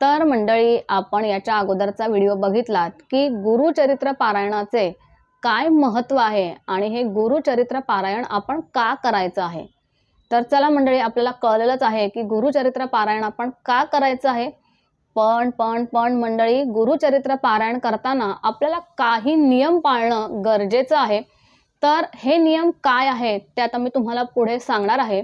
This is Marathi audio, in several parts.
तर मंडळी आपण याच्या अगोदरचा व्हिडिओ बघितलात की गुरुचरित्र पारायणाचे काय महत्त्व आहे आणि हे गुरुचरित्र पारायण आपण का करायचं आहे? तर चला मंडळी आपल्याला कळलेलंच आहे की गुरुचरित्र पारायण आपण का करायचं आहे? पण पण पण मंडळी गुरुचरित्र पारायण करताना आपल्याला काही नियम पाळणं गरजेचं आहे. तर हे नियम काय आहेत ते आता मी तुम्हाला पुढे सांगणार आहे.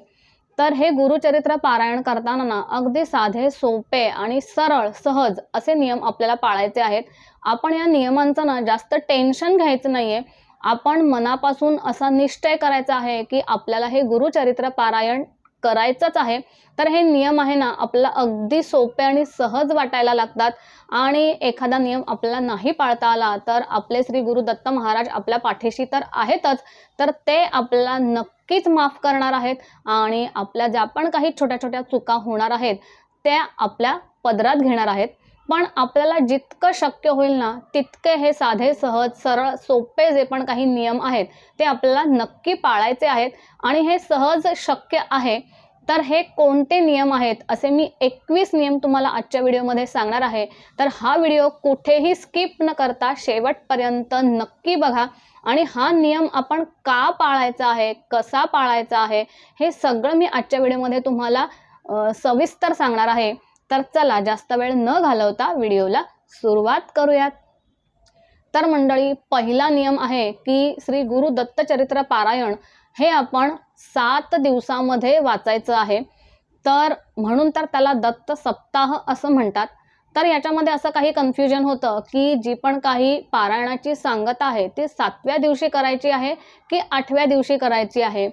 तर हे गुरुचरित्र पारायण करताना ना अगदी साधे सोपे आणि सरळ सहज असे नियम आपल्याला पाळायचे आहेत. आपण या नियमांचं ना जास्त टेन्शन घ्यायचं नाहीये. आपण मनापासून असा निश्चय करायचा आहे की आपल्याला हे गुरुचरित्र पारायण करायचंच आहे. तर हे नियम आहे ना आपल्याला अगदी सोपे आणि सहज वाटायला लागतात. आणि एखादा नियम आपल्याला नाही पाळता आला तर आपले श्री गुरु दत्त महाराज आपल्या पाठीशी तर आहेतच. तर ते आपल्याला नक्कीच माफ करणार आहेत आणि आपल्या ज्या पण काही छोट्या छोट्या चुका होणार आहेत त्या आपल्या पदरात घेणार आहेत. पण आपल्याला जितकं शक्य होईल ना तितके हे साधे सहज सरळ सोपे जे पण काही नियम आहेत ते आपल्याला नक्की पाळायचे आहेत. आणि हे सहज शक्य आहे तर हे कोणते नियम आहेत असे मी एकवीस नियम तुम्हाला आजच्या व्हिडिओमध्ये सांगणार आहे. तर हा व्हिडिओ कुठेही स्किप न करता शेवटपर्यंत नक्की बघा आणि हा नियम आपण का पाळायचा आहे कसा पाळायचा आहे हे सगळं मी आजच्या व्हिडिओमध्ये तुम्हाला सविस्तर सांगणार आहे. तर चला जास्त वेळ न घालवता व्हिडिओला सुरुवात करूयात. तर मंडळी पहिला नियम आहे की श्री गुरु दत्तचरित्र पारायण. हे आपण सात दिवसामध्ये वाचायचं आहे. तर म्हणून तर त्याला दत्त सप्ताह असं म्हणतात. तर याच्यामध्ये असं काही कन्फ्युजन होतं की जी पण काही पारायणाची सांगता आहे ती सातव्या दिवशी करायची आहे की आठव्या दिवशी करायची आहे?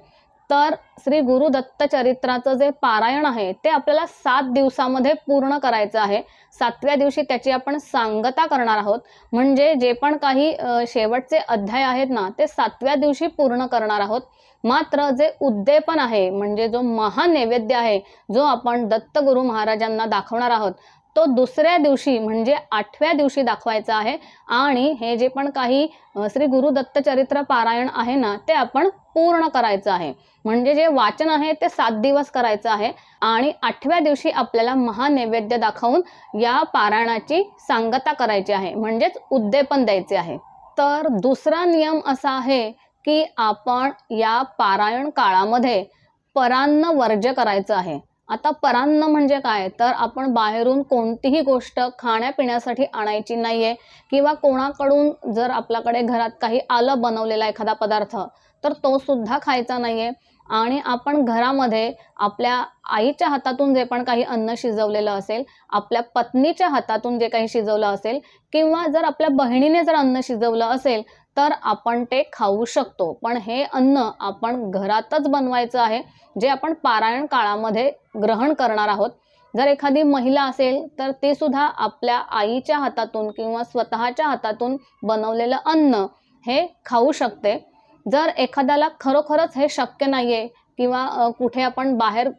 तर श्री गुरु दत्तचरित्राचं जे पारायण आहे ते आपल्याला सात दिवसामध्ये पूर्ण करायचं आहे. सातव्या दिवशी त्याची आपण सांगता करणार आहोत. म्हणजे जे पण काही शेवटचे अध्याय आहेत ना ते सातव्या दिवशी पूर्ण करणार आहोत. मात्र जे उद्दीपन आहे म्हणजे जो महानैवेद्य आहे जो आपण दत्तगुरु महाराजांना दाखवणार आहोत तो दुसऱ्या दिवशी म्हणजे आठव्या दिवशी दाखवायचा आहे. आणि हे जे पण काही श्री गुरु दत्तचरित्र पारायण आहे ना ते आपण पूर्ण करायचं आहे. म्हणजे जे वाचन आहे ते सात दिवस करायचं आहे. आणि आठव्या दिवशी आपल्याला महानैवेद्य दाखवून या पारायणाची सांगता करायची आहे. म्हणजेच उद्दीपन द्यायचे आहे. तर दुसरा नियम असा आहे की आपण या पारायण काळामध्ये परान्न वर्ज्य करायचं आहे. आता परान्न म्हणजे काय? तर आपण बाहेरून कोणतीही गोष्ट खाण्यापिण्यासाठी आणायची नाहीये किंवा कोणाकडून जर आपल्याकडे घरात काही आलं बनवलेला एखादा पदार्थ तर तो सुद्धा खायचा नाहीये. आणि आपण घरामध्ये आपल्या आईच्या हातातून जे पण काही अन्न शिजवलेलं असेल आपल्या पत्नीच्या हातातून जे काही शिजवलं असेल किंवा जर आपल्या बहिणीने जर अन्न शिजवलं असेल तर आपण ते खाऊ शकतो. पण हे अन्न आपण घरातच बनवायचं आहे जे आपण पारायण काळामध्ये ग्रहण करणार आहोत. जर एखादी महिला असेल तर ती सुद्धा आपल्या आईच्या हातातून किंवा स्वतःच्या हातातून बनवलेलं अन्न हे खाऊ शकते. जर एखाद्याला खरोखरच हे शक्य नाही आहे किंवा कुठे आपण बाहेर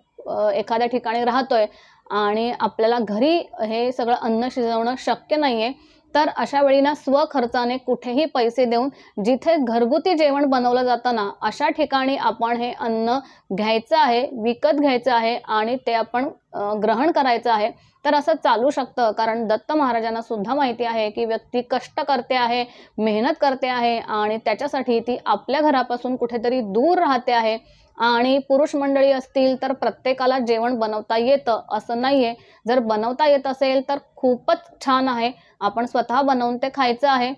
एखाद्या ठिकाणी राहतोय आणि आपल्याला घरी हे सगळं अन्न शिजवणं शक्य नाही आहे तर अशा वेळी ना स्वखर्चाने कुठेही पैसे देऊन जिथे घरगुती जेवण बनवलं जातं ना अशा ठिकाणी आपण हे अन्न घ्यायचं आहे विकत घ्यायचं आहे आणि ते आपण ग्रहण करायचं आहे तर असं चालू शकतं. कारण दत्त महाराजांना सुद्धा माहिती आहे की व्यक्ती कष्ट करते आहे मेहनत करते आहे आणि त्याच्यासाठी ती आपल्या घरापासून कुठेतरी दूर राहते आहे. आणि पुरुष मंडळी असतील तर प्रत्येकाला जेवण बनवता येतं असं नाहीये. जर बनवता येत असेल तर खूपच छान आहे. आपण स्वतः बनवून ते खायचं आहे.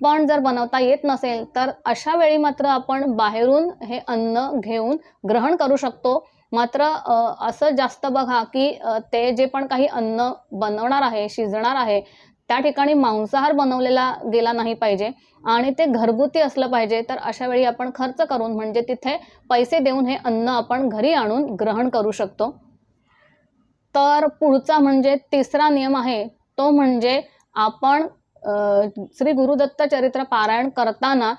पण जर बनवता येत नसेल तर अशा वेळी मात्र आपण बाहेरून हे अन्न घेऊन ग्रहण करू शकतो. मात्र असं जास्त बघा की ते जे पण काही अन्न बनवणार आहे शिजणार आहे त्या ठिकाणी मांसाहार बनवलेला गेला नाही पाहिजे आणि ते घरगुती असलं पाहिजे तर अशा वेळी आपण खर्च करून म्हणजे तिथे पैसे देऊन हे अन्न आपण घरी आणून ग्रहण करू शकतो. तर पुढचा म्हणजे तिसरा नियम आहे तो म्हणजे आपण श्री गुरुदत्त चरित्र पारायण करताना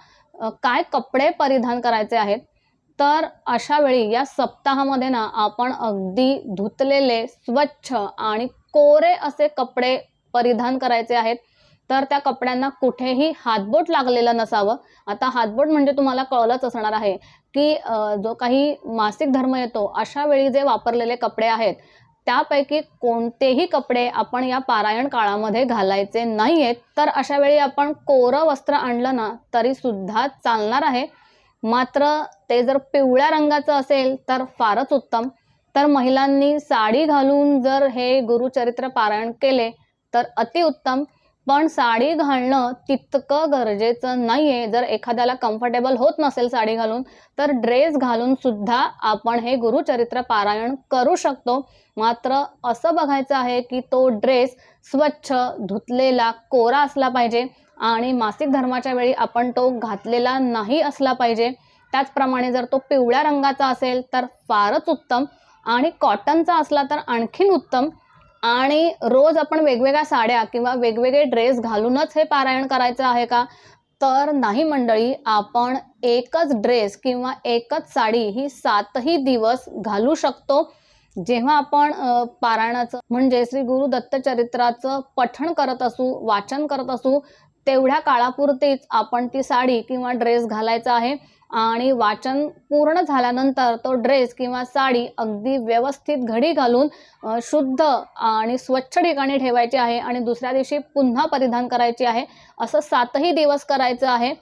काय कपडे परिधान करायचे आहेत तर अशा वेळी या सप्ताहामध्ये ना आपण अगदी धुतलेले स्वच्छ आणि कोरे असे कपडे परिधान करायचे आहेत तर त्या कपड्यांना कुठेही हातबोट लागलेलं नसावं. आता हातबोट म्हणजे तुम्हाला कळलंच असणार आहे की जो काही मासिक धर्म येतो अशा वेळी जे वापरलेले कपडे आहेत त्यापैकी कोणतेही कपडे आपण या पारायण काळामध्ये घालायचे नाही आहेत तर अशा वेळी आपण कोरं वस्त्र आणलं ना तरी सुद्धा चालणार आहे. मात्र ते जर पिवळ्या रंगाचं असेल तर फारच उत्तम. तर महिलांनी साडी घालून जर हे गुरुचरित्र पारायण केले तर अतिउत्तम. पण साडी घालणं तितकं गरजेचं नाही आहे जर एखाद्याला कम्फर्टेबल होत नसेल साडी घालून तर ड्रेस घालून सुद्धा आपण हे गुरुचरित्र पारायण करू शकतो. मात्र असं बघायचं आहे की तो ड्रेस स्वच्छ धुतलेला कोरा असला पाहिजे आणि मासिक धर्माच्या वेळी आपण तो घातलेला नाही असला पाहिजे. त्याचप्रमाणे जर तो पिवळ्या रंगाचा असेल तर फारच उत्तम. आणि कॉटनचा असला तर आणखीन उत्तम. आणि रोज आपण वेगवेगळ्या साड्या किंवा वेगवेगळे ड्रेस घालूनच हे पारायण करायचं आहे का? तर नाही मंडळी आपण एकच ड्रेस किंवा एकच साडी ही सातही दिवस घालू शकतो. जेव्हा आपण पारायणाचं म्हणजे श्री गुरु दत्तचरित्राचं पठण करत असू वाचन करत असू तेवढ्या काळापुरतीच आपण ती साडी किंवा ड्रेस घालायचा आहे. आणि वाचन पूर्ण झाल्यानंतर तो ड्रेस किंवा साडी अगदी व्यवस्थित घडी घालून शुद्ध आणि स्वच्छ ठिकाणी ठेवायची आहे आणि दुसऱ्या दिवशी पुन्हा परिधान करायची आहे. असं सातही दिवस करायचं आहे.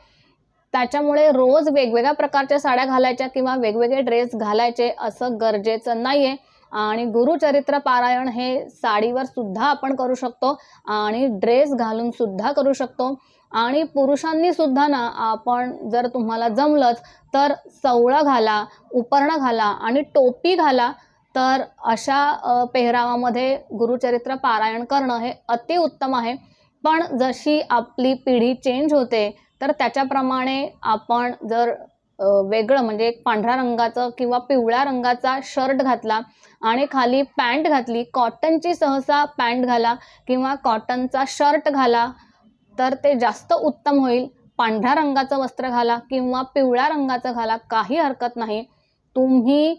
त्याच्यामुळे रोज वेगवेगळ्या प्रकारच्या साड्या घालायच्या किंवा वेगवेगळे ड्रेस घालायचे असं गरजेचं नाही आहे आणि गुरुचरित्र पारायण हे साडीवर सुद्धा आपण करू शकतो आणि ड्रेस घालून सुद्धा करू शकतो. आणि पुरुषांनी सुद्धा ना आपण जर तुम्हाला जमलंच तर सवळं घाला उपरणं घाला आणि टोपी घाला. तर अशा पेहरावामध्ये गुरुचरित्र पारायण करणं हे अतिउत्तम आहे. पण जशी आपली पिढी चेंज होते तर त्याच्याप्रमाणे आपण जर वेगळं म्हणजे एक पांढऱ्या रंगाचं किंवा पिवळ्या रंगाचा शर्ट घातला आणि खाली पॅन्ट घातली कॉटनची सहसा पॅन्ट घाला किंवा कॉटनचा शर्ट घाला तर ते जास्त उत्तम होईल. पांढऱ्या रंगाचं वस्त्र घाला किंवा पिवळ्या रंगाचं घाला काही हरकत नाही. तुम्ही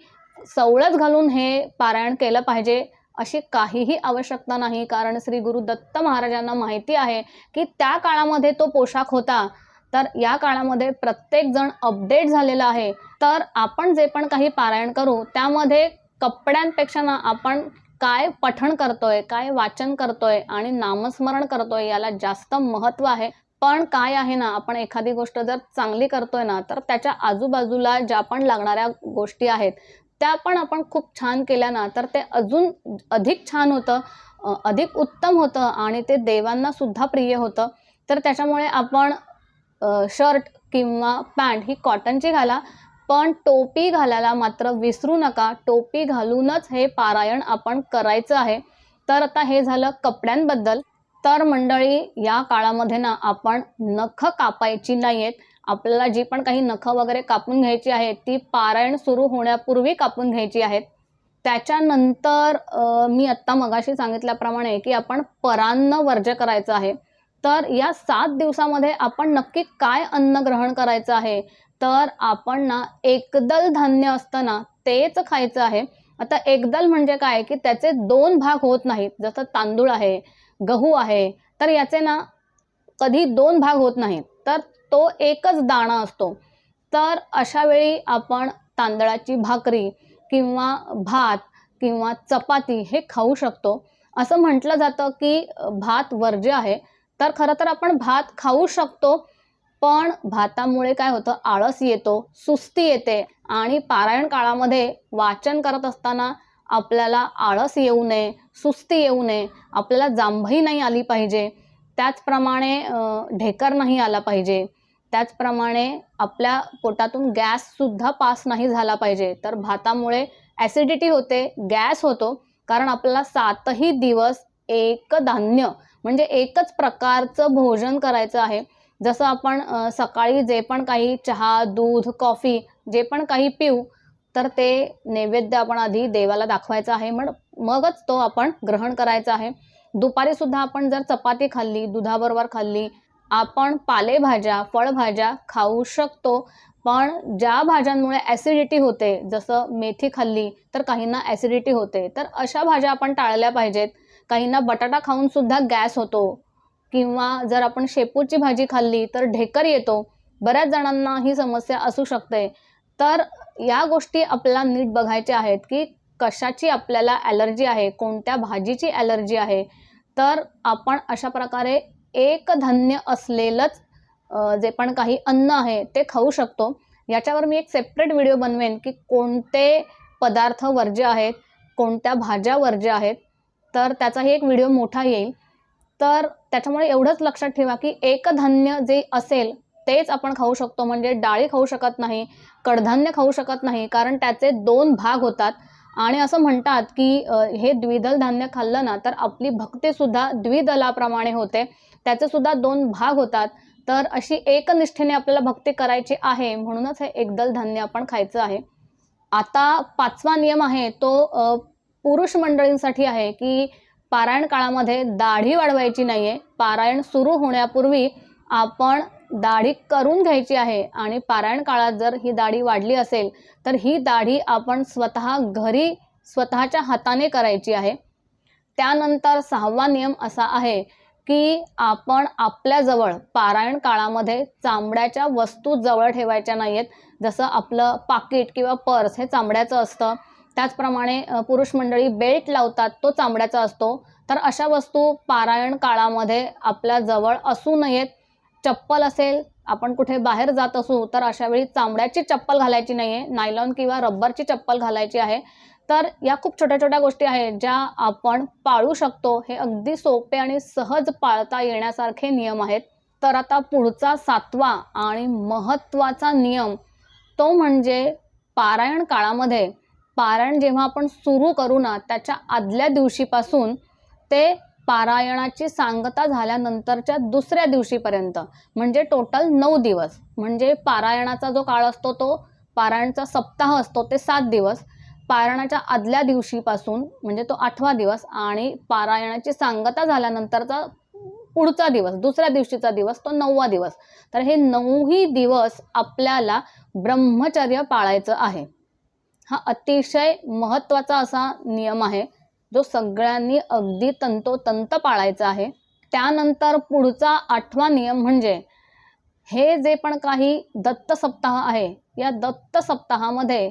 सवळच घालून हे पारायण केलं पाहिजे अशी काहीही आवश्यकता नाही. कारण श्री गुरु दत्त महाराजांना माहिती आहे की त्या काळामध्ये तो पोशाख होता. तर या काळामध्ये प्रत्येक जण अपडेट झालेला आहे. तर आपण जे पण काही पारायण करू त्यामध्ये कपड्यांपेक्षा ना आपण काय पठण करतोय काय वाचन करतोय आणि नामस्मरण करतोय याला जास्त महत्त्व आहे. पण काय आहे ना आपण एखादी गोष्ट जर चांगली करतोय ना तर त्याच्या आजूबाजूला ज्या पण लागणाऱ्या गोष्टी आहेत त्या पण आपण खूप छान केल्या ना तर ते अजून अधिक छान होतं अधिक उत्तम होतं आणि ते देवांना सुद्धा प्रिय होतं. तर त्याच्यामुळे आपण शर्ट किंवा पॅन्ट ही कॉटनची घाला. पण टोपी घालायला मात्र विसरू नका. टोपी घालूनच हे पारायण आपण करायचं आहे. तर आता हे झालं कपड्यांबद्दल. तर मंडळी या काळामध्ये ना आपण नख कापायची नाही आहेत आपल्याला जी पण काही नखं वगैरे कापून घ्यायची आहेत ती पारायण सुरू होण्यापूर्वी कापून घ्यायची आहेत. त्याच्यानंतर मी आत्ता मगाशी सांगितल्याप्रमाणे की आपण परान्न वर्ज्य करायचं आहे. तर या सात दिवसामध्ये आपण नक्की काय अन्न ग्रहण करायचं आहे? तर आपण ना एकदल धान्य असतं ना तेच खायचं आहे. आता एकदल म्हणजे काय? की त्याचे दोन भाग होत नाहीत. जसं तांदूळ आहे गहू आहे तर याचे ना कधी दोन भाग होत नाहीत. तर तो एकच दाणा असतो. तर अशा वेळी आपण तांदळाची भाकरी किंवा भात किंवा चपाती हे खाऊ शकतो. असं म्हटलं जातं की भात वर्ज्य आहे. तर खरं तर आपण भात खाऊ शकतो. पण भातामुळे काय होतं? आळस येतो सुस्ती येते आणि पारायण काळामध्ये वाचन करत असताना आपल्याला आळस येऊ नये सुस्ती येऊ नये आपल्याला जांभई नाही आली पाहिजे. त्याचप्रमाणे ढेकर नाही आला पाहिजे. त्याचप्रमाणे आपल्या पोटातून गॅससुद्धा पास नाही झाला पाहिजे. तर भातामुळे ॲसिडिटी होते गॅस होतो कारण आपल्याला सातही दिवस एक धान्य म्हणजे एकच प्रकारचं भोजन करायचं आहे. जसं आपण सकाळी जे पण काही चहा दूध कॉफी जे पण काही पिऊ तर ते नैवेद्य आपण आधी देवाला दाखवायचं आहे. मग मगच तो आपण ग्रहण करायचा आहे. दुपारी सुद्धा आपण जर चपाती खाल्ली दुधाबरोबर खाल्ली आपण पालेभाज्या फळभाज्या खाऊ शकतो. पण ज्या भाज्यांमुळे ॲसिडिटी होते जसं मेथी खाल्ली तर काहींना ॲसिडिटी होते. तर अशा भाज्या आपण टाळल्या पाहिजेत. काहींना बटाटा खाऊन सुद्धा गॅस होतो. किंवा जर आपण शेपूची भाजी खाल्ली तर ढेकर येतो. बऱ्याच जणांना ही समस्या असू शकते. तर या गोष्टी आपल्याला नीट बघायच्या आहेत की कशाची आपल्याला ॲलर्जी आहे कोणत्या भाजीची ॲलर्जी आहे. तर आपण अशा प्रकारे एक धान्य असलेलंच जे पण काही अन्न आहे ते खाऊ शकतो. याच्यावर मी एक सेपरेट व्हिडिओ बनवेन की कोणते पदार्थ वर्ज्य आहेत कोणत्या भाज्या वर्ज्य आहेत. तर त्याचाही एक व्हिडिओ मोठा येईल. तर त्याच्यामुळे एवढंच लक्षात ठेवा की एक धान्य जे असेल तेच आपण खाऊ शकतो. म्हणजे डाळी खाऊ शकत नाही कडधान्य खाऊ शकत नाही कारण त्याचे दोन भाग होतात. आणि असं म्हणतात की हे द्विदल धान्य खाल्लं ना तर आपली भक्तीसुद्धा द्विदलाप्रमाणे होते. त्याचेसुद्धा दोन भाग होतात. तर अशी एकनिष्ठेने आपल्याला भक्ती करायची आहे म्हणूनच हे एकदल धान्य आपण खायचं आहे. आता पाचवा नियम आहे तो पुरुष मंडळींसाठी आहे की पारायण काळामध्ये दाढी वाढवायची नाही आहे पारायण सुरू होण्यापूर्वी आपण दाढी करून घ्यायची आहे आणि पारायण काळात जर ही दाढी वाढली असेल तर ही दाढी आपण स्वतः घरी स्वतःच्या हाताने करायची आहे. त्यानंतर सहावा नियम असा आहे की आपण आपल्याजवळ पारायण काळामध्ये चांबड्याच्या वस्तू जवळ ठेवायच्या नाही आहेत जसं आपलं पाकिट किंवा पर्स हे चांबड्याचं असतं. त्याचप्रमाणे पुरुष मंडळी बेल्ट लावतात तो चांबड्याचा असतो. तर अशा वस्तू पारायण काळामध्ये आपल्या जवळ असू नयेत. चप्पल असेल आपण कुठे बाहेर जात असू तर अशा वेळी चांबड्याची चप्पल घालायची नाही आहे नायलॉन किंवा रब्बरची चप्पल घालायची आहे. तर या खूप छोट्या छोट्या गोष्टी आहेत ज्या आपण पाळू शकतो. हे अगदी सोपे आणि सहज पाळता येण्यासारखे नियम आहेत. तर आता पुढचा सातवा आणि महत्त्वाचा नियम तो म्हणजे पारायण काळामध्ये पारायण जेव्हा आपण सुरू करू ना त्याच्या आदल्या दिवशीपासून ते पारायणाची सांगता झाल्यानंतरच्या दुसऱ्या दिवशीपर्यंत म्हणजे टोटल नऊ दिवस. म्हणजे पारायणाचा जो काळ असतो तो पारायणचा सप्ताह असतो ते सात दिवस. पारायणाच्या आदल्या दिवशीपासून म्हणजे तो आठवा दिवस आणि पारायणाची सांगता झाल्यानंतरचा पुढचा दिवस दुसऱ्या दिवशीचा दिवस तो नववा दिवस. तर हे नऊही दिवस आपल्याला ब्रह्मचर्य पाळायचं आहे. हा अतिशय महत्त्वाचा असा नियम आहे जो सगळ्यांनी अगदी तंतोतंत पाळायचा आहे. त्यानंतर पुढचा आठवा नियम म्हणजे हे जे पण काही दत्त सप्ताह आहे या दत्त सप्ताहामध्ये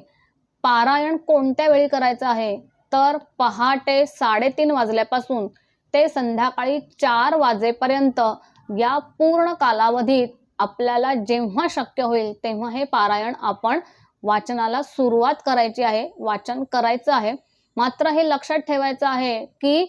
पारायण कोणत्या वेळी करायचं आहे? तर पहाटे साडेतीन वाजल्यापासून ते संध्याकाळी चार वाजेपर्यंत या पूर्ण कालावधीत आपल्याला जेव्हा शक्य होईल तेव्हा हे पारायण आपण वाचनाला सुरुवात करायची आहे वाचन करायचं आहे. मात्र हे लक्षात ठेवायचं आहे की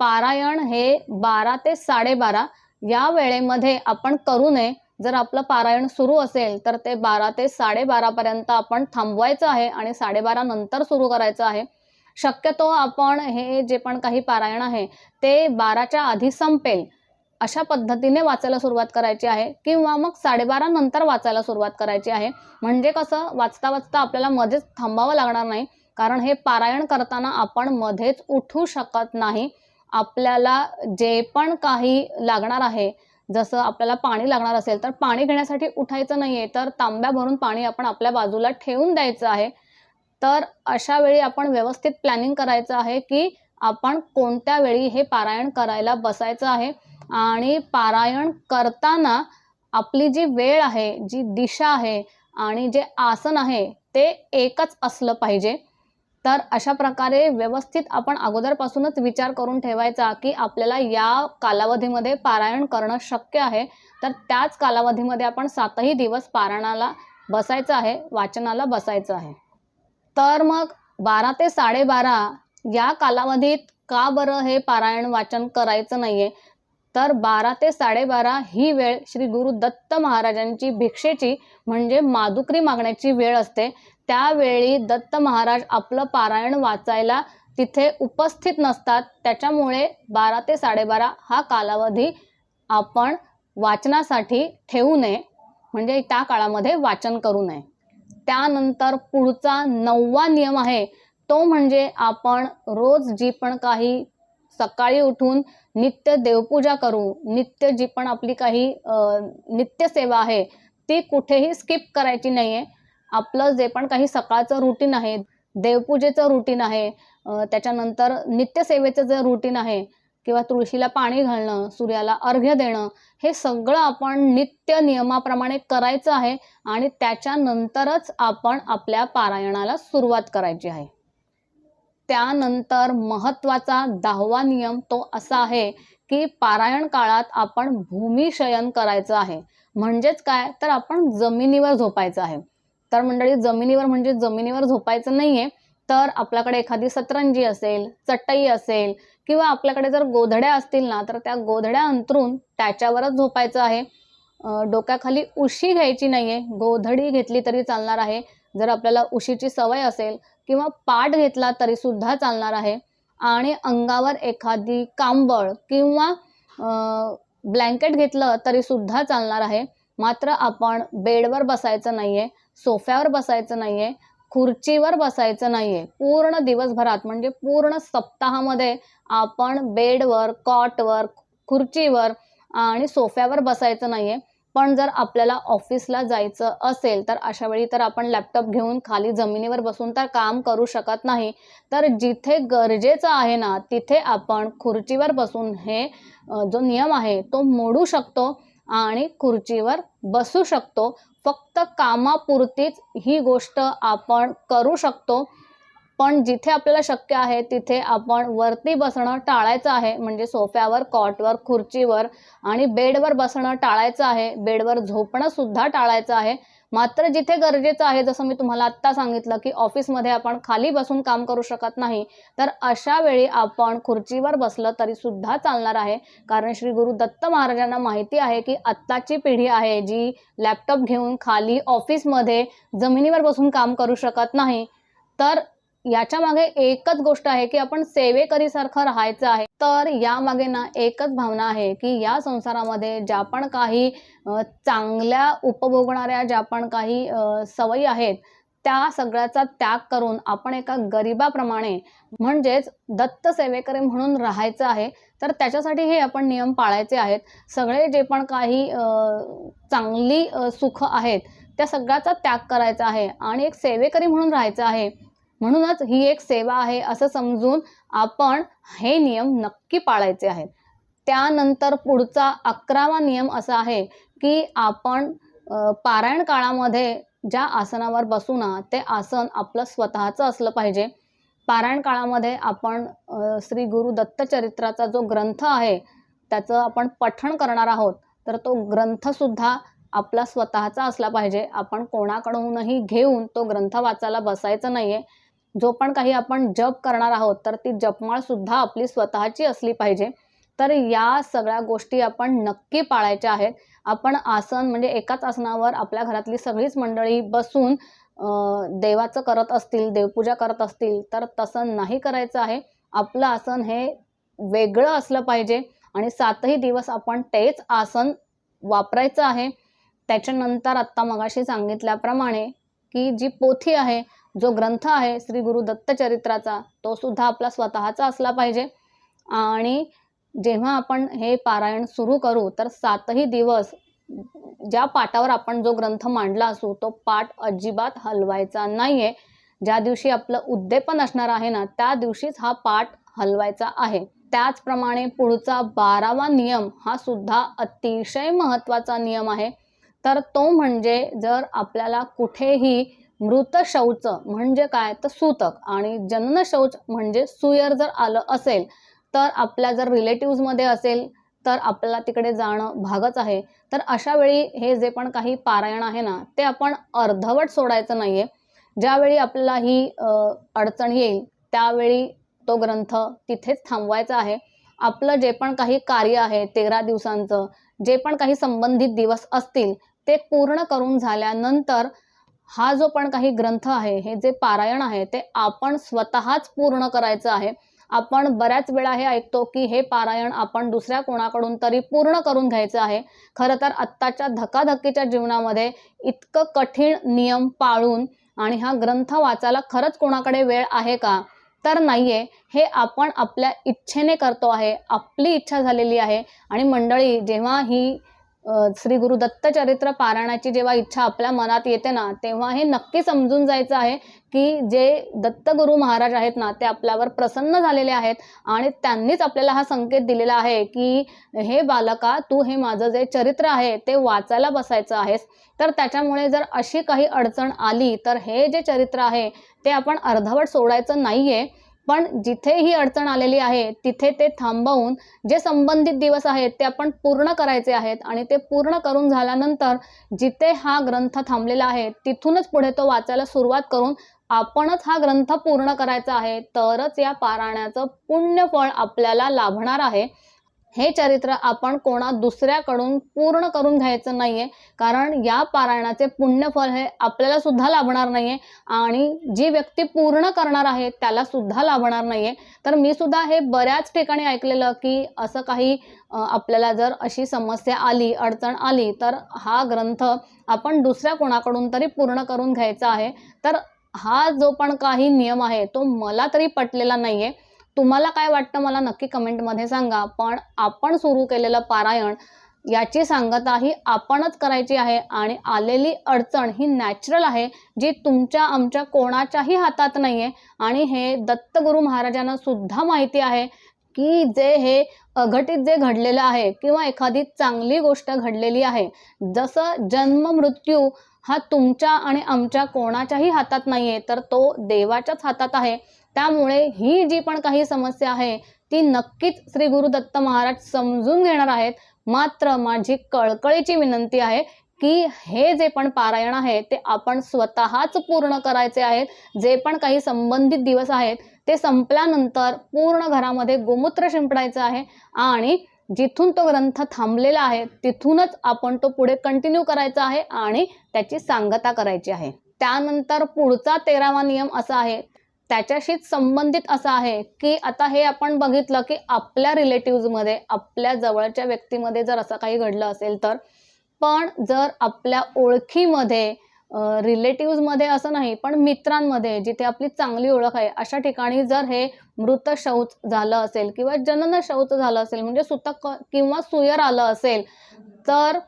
पारायण हे बारा ते साडेबारा या वेळेमध्ये आपण करू नये. जर आपलं पारायण सुरू असेल तर ते बारा ते साडेबारापर्यंत आपण थांबवायचं आहे आणि साडेबारा नंतर सुरू करायचं आहे. शक्यतो आपण हे जे पण काही पारायण आहे ते बाराच्या आधी संपेल. अशा पद्धतीने वाचायला सुरुवात करायची आहे किंवा मग साडेबारा नंतर वाचायला सुरुवात करायची आहे. म्हणजे कसं? वाचता वाचता आपल्याला मध्येच थांबावं लागणार नाही. कारण हे पारायण करताना आपण मध्येच उठू शकत नाही. आपल्याला जे पण काही लागणार आहे जसं आपल्याला पाणी लागणार असेल तर पाणी घेण्यासाठी उठायचं नाही आहे तर तांब्या भरून पाणी आपण आपल्या बाजूला ठेवून द्यायचं आहे. तर अशा वेळी आपण व्यवस्थित प्लॅनिंग करायचं आहे की आपण कोणत्या वेळी हे पारायण करायला बसायचं आहे. आणि पारायण करताना आपली जी वेळ आहे जी दिशा आहे आणि जे आसन आहे ते एकच असलं पाहिजे. तर अशा प्रकारे व्यवस्थित आपण अगोदरपासूनच विचार करून ठेवायचा की आपल्याला या कालावधीमध्ये पारायण करणं शक्य आहे. तर त्याच कालावधीमध्ये आपण सातही दिवस पारायणाला बसायचं आहे वाचनाला बसायचं आहे. तर मग बारा ते साडेबारा या कालावधीत का बरं हे पारायण वाचन करायचं नाही आहे तर बारा ते साडेबारा ही वेळ श्री गुरु दत्त महाराजांची भिक्षेची म्हणजे मादुकरी मागण्याची वेळ असते. त्यावेळी दत्त महाराज आपलं पारायण वाचायला तिथे उपस्थित नसतात. त्याच्यामुळे बारा ते साडेबारा हा कालावधी आपण वाचनासाठी ठेवू नये. म्हणजे त्या काळामध्ये वाचन करू नये. त्यानंतर पुढचा नववा नियम आहे तो म्हणजे आपण रोज जी पण काही सकाळी उठून नित्य देवपूजा करू नित्य जी पण आपली काही नित्य सेवा आहे ती कुठेही स्किप करायची नाहीये. आपलं जे पण काही सकाळचं रुटीन आहे देवपूजेचं रुटीन आहे त्याच्यानंतर नित्यसेवेचं जे रुटीन आहे किंवा तुळशीला पाणी घालणं सूर्याला अर्घ्य देणं हे सगळं आपण नित्य नियमाप्रमाणे करायचं आहे आणि त्याच्यानंतरच आपण आपल्या पारायणाला सुरुवात करायची आहे. त्यानंतर महत्त्वाचा दहावा नियम तो असा आहे की पारायण काळात आपण भूमिशयन करायचं आहे. म्हणजेच काय? तर आपण जमिनीवर झोपायचं आहे. तर मंडळी जमिनीवर म्हणजे जमिनीवर झोपायचं नाहीये. तर आपल्याकडे एखादी सतरंजी असेल चटई असेल किंवा आपल्याकडे जर गोधड्या असतील ना तर त्या गोधड्या अंतरून त्याच्यावरच झोपायचं आहे. डोक्याखाली उशी घ्यायची नाहीये. गोधडी घेतली तरी चालणार आहे. जर आपल्याला उशीची सवय असेल किंवा पाठ घेतला तरी सुद्धा चालणार आहे. आणि अंगावर एखादी कांबळ किंवा ब्लँकेट घेतलं तरी सुद्धा चालणार आहे. मात्र आपण बेडवर बसायचं नाहीये सोफ्यावर बसायचं नाहीये खुर्चीवर बसायचं नाहीये. पूर्ण दिवसभरात म्हणजे पूर्ण सप्ताहामध्ये आपण बेडवर कॉटवर खुर्चीवर आणि सोफ्यावर बसायचं नाहीये. पण जर आपल्याला ऑफिसला जायचं असेल तर अशा वेळी तर आपण लॅपटॉप घेऊन खाली जमिनीवर बसून तर काम करू शकत नाही. तर जिथे गरजेचं आहे ना तिथे आपण खुर्चीवर बसून हे जो नियम आहे तो मोडू शकतो आणि खुर्चीवर बसू शकतो. फक्त कामापुरतीच ही गोष्ट आपण करू शकतो. पण जिथे आपल्याला शक्य आहे तिथे आपण वरती बसणं टाळायचं आहे. म्हणजे सोफ्यावर कॉटवर खुर्चीवर आणि बेडवर बसणं टाळायचं आहे. बेडवर झोपणं सुद्धा टाळायचं आहे. मात्र जिथे गरजेचं आहे जसं मी तुम्हाला आत्ता सांगितलं की ऑफिसमध्ये आपण खाली बसून काम करू शकत नाही तर अशा वेळी आपण खुर्चीवर बसलं तरी सुद्धा चालणार आहे. कारण श्री गुरु दत्त महाराजांना माहिती आहे की आत्ताची पिढी आहे जी लॅपटॉप घेऊन खाली ऑफिसमध्ये जमिनीवर बसून काम करू शकत नाही. तर याच्या मागे एकच गोष्ट आहे की आपण सेवेकरीसारखं राहायचं आहे. तर यामागे ना एकच भावना आहे की या संसारामध्ये ज्या पण काही चांगल्या उपभोगणाऱ्या ज्या पण काही सवयी आहेत त्या सगळ्याचा त्याग करून आपण एका गरिबाप्रमाणे म्हणजेच दत्त सेवेकरी म्हणून राहायचं आहे तर त्याच्यासाठी हे आपण नियम पाळायचे आहेत. सगळे जे पण काही चांगली सुख आहेत त्या सगळ्याचा त्याग करायचा आहे. आणि एक सेवेकरी म्हणून राहायचं आहे म्हणूनच ही एक सेवा आहे असं समजून आपण हे नियम नक्की पाळायचे आहेत. त्यानंतर पुढचा अकरावा नियम असा आहे की आपण पारायण काळामध्ये ज्या आसनावर बसू ना ते आसन आपलं स्वतःचं असलं पाहिजे. पारायण काळामध्ये आपण श्री गुरु दत्तचरित्राचा जो ग्रंथ आहे त्याचं आपण पठण करणार आहोत तर तो ग्रंथसुद्धा आपला स्वतःचा असला पाहिजे. आपण कोणाकडूनही घेऊन तो ग्रंथ वाचायला बसायचं नाही आहे जो पण काही आपण जप करणार आहोत तर ती जपमाळ सुद्धा आपली स्वतःची असली पाहिजे. तर या सगळ्या गोष्टी आपण नक्की पाळायच्या आहेत. आपण आसन म्हणजे एकाच आसनावर आपल्या घरातली सगळीच मंडळी बसून देवाचं करत असतील देवपूजा करत असतील तर तसं नाही करायचं आहे. आपलं आसन हे वेगळं असलं पाहिजे आणि सातही दिवस आपण तेच आसन वापरायचं आहे. त्याच्यानंतर आत्ता मगाशी सांगितल्याप्रमाणे की जी पोथी आहे जो ग्रंथ आहे श्री गुरु दत्तचरित्राचा तो सुद्धा आपला स्वतःचा असला पाहिजे. आणि जेव्हा आपण हे पारायण सुरू करू तर सातही दिवस ज्या पाटावर आपण जो ग्रंथ मांडला असू तो पाठ अजिबात हलवायचा नाहीये. ज्या दिवशी आपलं उद्देपन असणार आहे ना त्या दिवशीच हा पाठ हलवायचा आहे. त्याचप्रमाणे पुढचा बारावा नियम हा सुद्धा अतिशय महत्त्वाचा नियम आहे. तर तो म्हणजे जर आपल्याला कुठेही मृत शौच म्हणजे काय? तर सूतक. आणि जनन शौच म्हणजे सुयर जर आलं असेल तर आपल्या जर रिलेटिव्हजमध्ये असेल तर आपल्याला तिकडे जाणं भागच आहे. तर अशा वेळी हे जे पण काही पारायण आहे ना ते आपण अर्धवट सोडायचं नाहीये. ज्यावेळी आपल्याला ही अडचण येईल त्यावेळी तो ग्रंथ तिथेच थांबवायचा आहे. आपलं जे पण काही कार्य आहे तेरा दिवसांचं जे पण काही संबंधित दिवस असतील ते पूर्ण करून झाल्यानंतर हा जो पण काही ग्रंथ आहे हे जे पारायण आहे ते आपण स्वतःच पूर्ण करायचं आहे. आपण बऱ्याच वेळा हे ऐकतो की हे पारायण आपण दुसऱ्या कोणाकडून तरी पूर्ण करून घ्यायचं आहे. खरं तर आत्ताच्या धकाधकीच्या जीवनामध्ये इतकं कठीण नियम पाळून आणि हा ग्रंथ वाचायला खरंच कोणाकडे वेळ आहे का? तर नाहीये. हे आपण आपल्या इच्छेने करतो आहे. आपली इच्छा झालेली आहे. आणि मंडळी जेव्हा ही श्री गुरु दत्त चरित्र पारायणाची जेव्हा इच्छा आपल्या मनात येते ना तेव्हा हे नक्की समजून जायचं आहे की जे दत्तगुरु महाराज आहेत ना ते आपल्यावर प्रसन्न झालेले आहेत आणि त्यांनीच आपल्याला हा संकेत दिलेला आहे की हे बालका तू हे माझं जे चरित्र आहे ते वाचायला बसायचं आहेस. तर त्याच्यामुळे जर अशी काही अडचण आली तर हे जे चरित्र आहे ते आपण अर्धवट सोडायचं नाहीये. पण जिथे ही अडचण आलेली आहे तिथे ते थांबवून जे संबंधित दिवस आहेत ते आपण पूर्ण करायचे आहेत आणि ते पूर्ण करून झाल्यानंतर जिथे हा ग्रंथ थांबलेला आहे तिथूनच पुढे तो वाचायला सुरुवात करून आपणच हा ग्रंथ पूर्ण करायचा आहे तरच या पारायणाचं पुण्यफळ आपल्याला लाभणार आहे. हे चरित्र आपण कोणा दुसऱ्याकडून पूर्ण करून घ्यायचं नाहीये. कारण या पारायणाचे पुण्यफळ हे आपल्याला सुद्धा लाभणार नाहीये. आणि जी व्यक्ती पूर्ण करणार आहे त्याला सुद्धा लाभणार नाहीये. तर मी सुद्धा हे बऱ्याच ठिकाणी ऐकलेलं की असं काही आपल्याला जर अशी समस्या आली अडचण आली तर हा ग्रंथ आपण दुसऱ्या कोणाकडून तरी पूर्ण करून घ्यायचा आहे. तर हा जो पण काही नियम आहे तो मला तरी पटलेला नाहीये. तुम्हाला काय वाटतं? मला नक्की कमेंटमध्ये सांगा. पण आपण सुरू केलेलं पारायण याची सांगता ही आपणच करायची आहे आणि आलेली अडचण ही नॅचरल आहे जी तुमच्या आमच्या कोणाच्याही हातात नाही आहे आणि हे दत्तगुरू महाराजांना सुद्धा माहिती आहे की जे हे अघटित जे घडलेलं आहे किंवा एखादी चांगली गोष्ट घडलेली आहे जसं जन्म मृत्यू हा तुमच्या आणि आमच्या कोणाच्याही हातात नाही आहे तर तो देवाच्याच हातात आहे. त्यामुळे ही जी पण काही समस्या आहे ती नक्कीच श्री गुरु दत्त महाराज समजून घेणार आहेत. मात्र माझी कळकळीची विनंती आहे की हे जे पण पारायण आहे ते आपण स्वतःच पूर्ण करायचे आहेत. जे पण काही संबंधित दिवस आहेत ते संपल्यानंतर पूर्ण घरामध्ये गोमूत्र शिंपडायचं आहे आणि जिथून तो ग्रंथ थांबलेला आहे तिथूनच आपण तो पुढे कंटिन्यू करायचा आहे आणि त्याची सांगता करायची आहे. त्यानंतर पुढचा तेरावा नियम असा आहे त्याच्याशीच संबंधित असं आहे की आता हे आपण बघितलं की आपल्या रिलेटिव्हजमध्ये आपल्या जवळच्या व्यक्तीमध्ये जर असं काही घडलं असेल तर पण जर आपल्या ओळखीमध्ये रिलेटिव्हजमध्ये असं नाही पण मित्रांमध्ये जिथे आपली चांगली ओळख आहे अशा ठिकाणी जर हे मृत शौच झालं असेल किंवा जनन शौच झालं असेल म्हणजे सुतक किंवा सुयर आलं असेल तर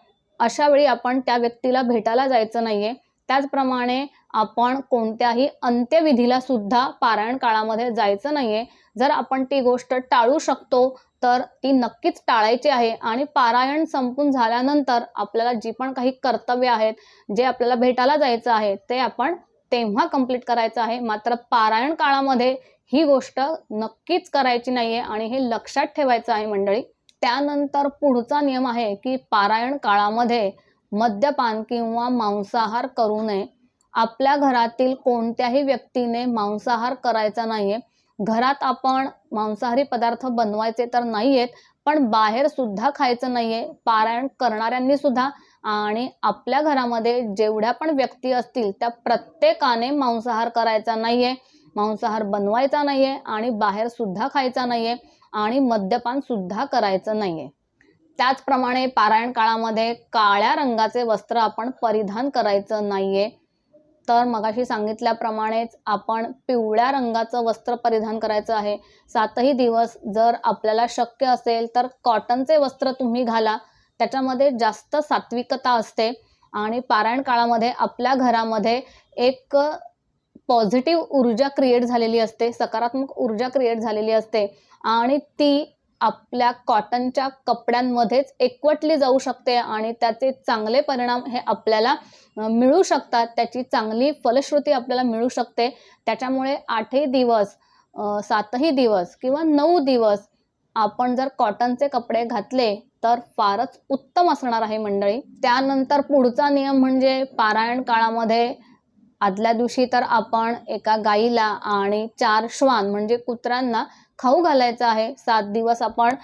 अशा वेळी आपण त्या व्यक्तीला भेटायला जायचं नाही आहे त्याचप्रमाणे आपण कोणत्याही अंत्यविधीला सुद्धा पारायण काळामध्ये जायचं नाहीये. जर आपण ती गोष्ट टाळू शकतो तर ती नक्कीच टाळायची आहे. आणि पारायण संपून झाल्यानंतर आपल्याला जी पण काही कर्तव्य आहेत जे आपल्याला भेटायला जायचं आहे ते आपण तेव्हा कंप्लीट करायचं आहे. मात्र पारायण काळामध्ये ही गोष्ट नक्कीच करायची नाहीये आणि हे लक्षात ठेवायचं आहे मंडळी. त्यानंतर पुढचा नियम आहे की पारायण काळामध्ये मद्यपान किंवा मांसाहार करू नये. आपल्या घरातील कोणत्याही व्यक्तीने मांसाहार करायचा नाहीये. घरात आपण मांसाहारी पदार्थ बनवायचे तर नाहीयेत पण बाहेर सुद्धा खायचं नाहीये. पारायण करणाऱ्यांनी सुद्धा आणि आपल्या घरामध्ये जेवढ्या पण व्यक्ती असतील त्या प्रत्येकाने मांसाहार करायचा नाहीये. मांसाहार बनवायचा नाहीये आणि बाहेर सुद्धा खायचा नाहीये आणि मद्यपान सुद्धा करायचं नाहीये. त्याचप्रमाणे पारायण काळामध्ये काळ्या रंगाचे वस्त्र आपण परिधान करायचं नाहीये. तर मगाशी सांगितल्याप्रमाणेच आपण पिवळ्या रंगाचं वस्त्र परिधान करायचं आहे. सातही दिवस जर आपल्याला शक्य असेल तर कॉटनचे वस्त्र तुम्ही घाला. त्याच्यामध्ये जास्त सात्विकता असते आणि पारायण काळामध्ये आपल्या घरामध्ये एक पॉझिटिव्ह ऊर्जा क्रिएट झालेली असते सकारात्मक ऊर्जा क्रिएट झालेली असते आणि ती आपल्या कॉटनच्या कपड्यांमध्येच एकवटली जाऊ शकते आणि त्याचे चांगले परिणाम हे आपल्याला मिळू शकतात. त्याची चांगली फलश्रुती आपल्याला मिळू शकते. त्याच्यामुळे आठही दिवस सातही दिवस किंवा नऊ दिवस आपण जर कॉटनचे कपडे घातले तर फारच उत्तम असणार आहे मंडळी. त्यानंतर पुढचा नियम म्हणजे पारायण काळामध्ये आदल्या दिवशी तर आपण एका गाईला आणि चार श्वान म्हणजे कुत्र्यांना खाऊ घालायचं आहे. सात दिवस आपण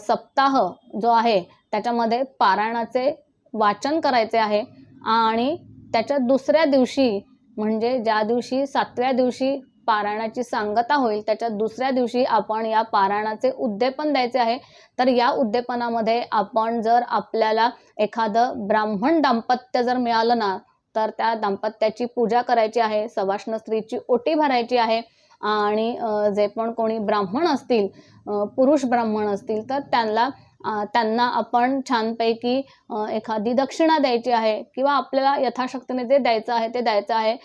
सप्ताह जो आहे त्याच्यामध्ये पारायणाचे वाचन करायचे आहे. आणि त्याच्या दुसऱ्या दिवशी म्हणजे ज्या दिवशी सातव्या दिवशी पारायणाची सांगता होईल त्याच्या दुसऱ्या दिवशी आपण या पारायणाचे उद्यापन द्यायचे आहे. तर या उद्देपनामध्ये आपण जर आपल्याला एखादं ब्राह्मण दाम्पत्य जर मिळालं ना तर त्या दाम्पत्याची पूजा करायची आहे. सवाष्ण स्त्रीची ओटी भरायची आहे. आणि जे पण कोणी ब्राह्मण असतील पुरुष ब्राह्मण असतील तर त्यांना त्यांना आपण छानपैकी एखादी दक्षिणा द्यायची आहे किंवा आपल्याला यथाशक्तीने जे द्यायचं आहे ते द्यायचं आहे.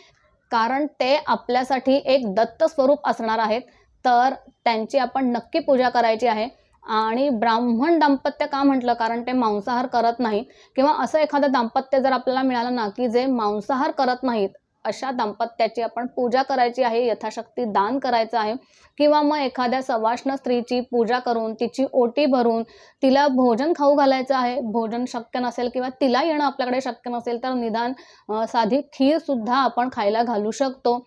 कारण ते आपल्यासाठी एक दत्त स्वरूप असणार आहेत तर त्यांची आपण नक्की पूजा करायची आहे. आणि ब्राह्मण दाम्पत्य का म्हटलं? कारण ते मांसाहार करत नाहीत. किंवा असं एखादं दाम्पत्य जर आपल्याला मिळालं ना की जे मांसाहार करत नाहीत अशा दाम्पत्याची आपण पूजा करायची आहे यथाशक्ती दान करायचं आहे. किंवा मग एखाद्या सवाष्ण स्त्रीची पूजा करून तिची ओटी भरून तिला भोजन खाऊ घालायचं आहे. भोजन शक्य नसेल किंवा तिला येणं आपल्याकडे शक्य नसेल तर निदान साधी खीरसुद्धा आपण खायला घालू शकतो.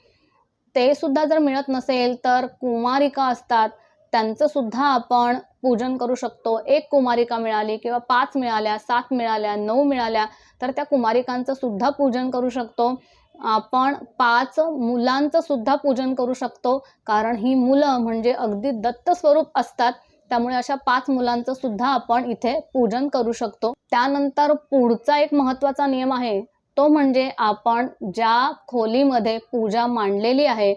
ते सुद्धा जर मिळत नसेल तर कुमारिका असतात. त्यांचं सुद्धा आपण पूजन करू शकतो. एक कुमारिका मिळाली किंवा पाच मिळाल्या सात मिळाल्या नऊ मिळाल्या तर त्या कुमारिकांचं सुद्धा पूजन करू शकतो. आपण पाच मुलांचं सुद्धा पूजन करू शकतो. कारण ही मुलं म्हणजे अगदी दत्त स्वरूप असतात. त्यामुळे अशा पाच मुलांचं सुद्धा आपण इथे पूजन करू शकतो. त्यानंतर पुढचा एक महत्त्वाचा नियम आहे. तो म्हणजे आपण ज्या खोलीमध्ये पूजा मांडलेली आहे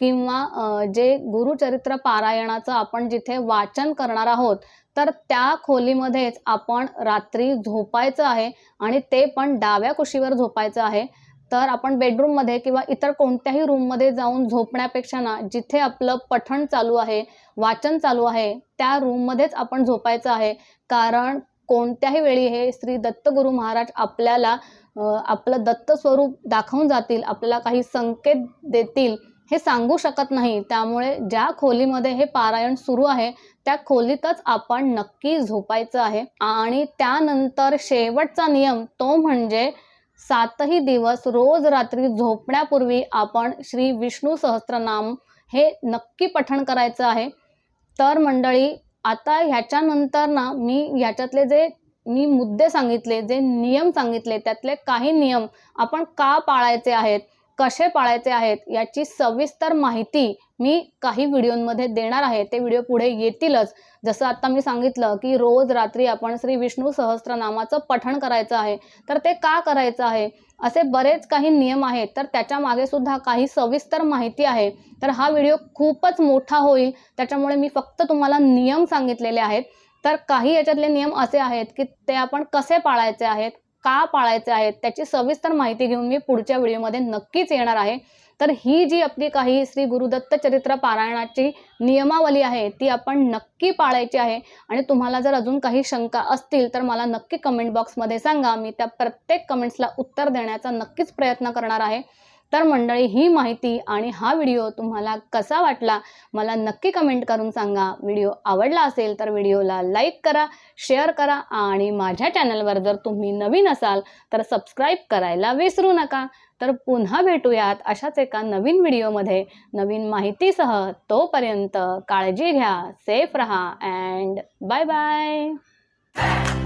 किंवा जे गुरुचरित्र पारायणाचं आपण जिथे वाचन करणार आहोत तर त्या खोलीमध्येच आपण रात्री झोपायचं आहे आणि ते पण डाव्या कुशीवर झोपायचं आहे. तर आपण बेडरूममध्ये किंवा इतर कोणत्याही रूममध्ये जाऊन झोपण्यापेक्षा ना जिथे आपलं पठण चालू आहे वाचन चालू आहे त्या रूममध्येच आपण झोपायचं आहे. कारण कोणत्याही वेळी हे श्री दत्तगुरु महाराज आपल्याला आपलं दत्त स्वरूप दाखवून जातील आपल्याला काही संकेत देतील हे सांगू शकत नाही. त्यामुळे ज्या खोलीमध्ये हे पारायण सुरू आहे त्या खोलीतच आपण नक्की झोपायचं आहे. आणि त्यानंतर शेवटचा नियम तो म्हणजे सातही दिवस रोज रात्री झोपण्यापूर्वी आपण श्री विष्णू सहस्त्रनाम हे नक्की पठण करायचं आहे. तर मंडळी आता ह्याच्यानंतर ना मी ह्याच्यातले जे मी मुद्दे सांगितले जे नियम सांगितले त्यातले काही नियम आपण का पाळायचे आहेत कसे पाळायचे आहेत याची सविस्तर माहिती मी काही व्हिडिओमध्ये देणार आहे ते व्हिडिओ पुढे येतीलच. जसं आत्ता मी सांगितलं की रोज रात्री आपण श्री विष्णू सहस्त्रनामाचं पठण करायचं आहे तर ते का करायचं आहे? असे बरेच काही नियम आहेत तर त्याच्यामागे सुद्धा काही सविस्तर माहिती आहे. तर हा व्हिडिओ खूपच मोठा होईल त्याच्यामुळे मी फक्त तुम्हाला नियम सांगितलेले आहेत. तर काही याच्यातले नियम असे आहेत की ते आपण कसे पाळायचे आहेत? का पाळायचे आहेत त्याची सविस्तर माहिती घेऊन मी पुढच्या व्हिडिओमध्ये नक्कीच येणार आहे. तर ही जी आपली काही श्री गुरुदत्त चरित्र पारायणाची नियमावली आहे ती आपण नक्की पाळायची आहे. आणि तुम्हाला जर अजून काही शंका असतील तर मला नक्की कमेंट बॉक्समध्ये सांगा. मी त्या प्रत्येक कमेंट्सला उत्तर देण्याचा नक्कीच प्रयत्न करणार आहे. तर मंडळी ही माहिती आणि हा व्हिडिओ तुम्हाला कसा वाटला मला नक्की कमेंट करून सांगा. व्हिडिओ आवडला असेल तर व्हिडिओला लाईक करा शेअर करा आणि माझ्या चॅनलवर जर तुम्ही नवीन असाल तर सबस्क्राईब करायला विसरू नका. तर पुन्हा भेटूयात अशाच एका नवीन व्हिडिओमध्ये नवीन माहितीसह तोपर्यंत काळजी घ्या सेफ रहा अँड बाय बाय